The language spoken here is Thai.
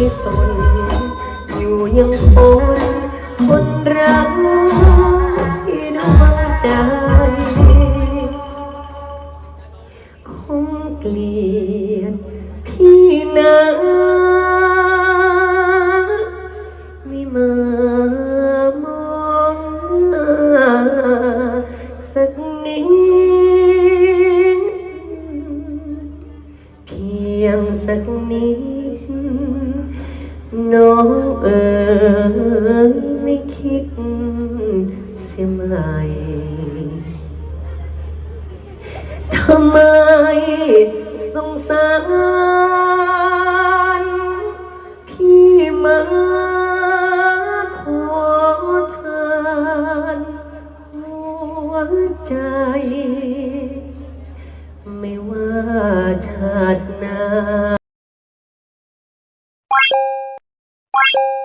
ไม่สน อยู่ยังคนคนรักที่ดวงใจ คงเกลียดพี่นะไม่มามองหน้าสักนิดเพียงสักนิด น้องเอ๋ยไม่คิดเสียไหม่ทำไมสงสารพี่มาขอทานหัวใจ ไม่ว่าชาติหน้า you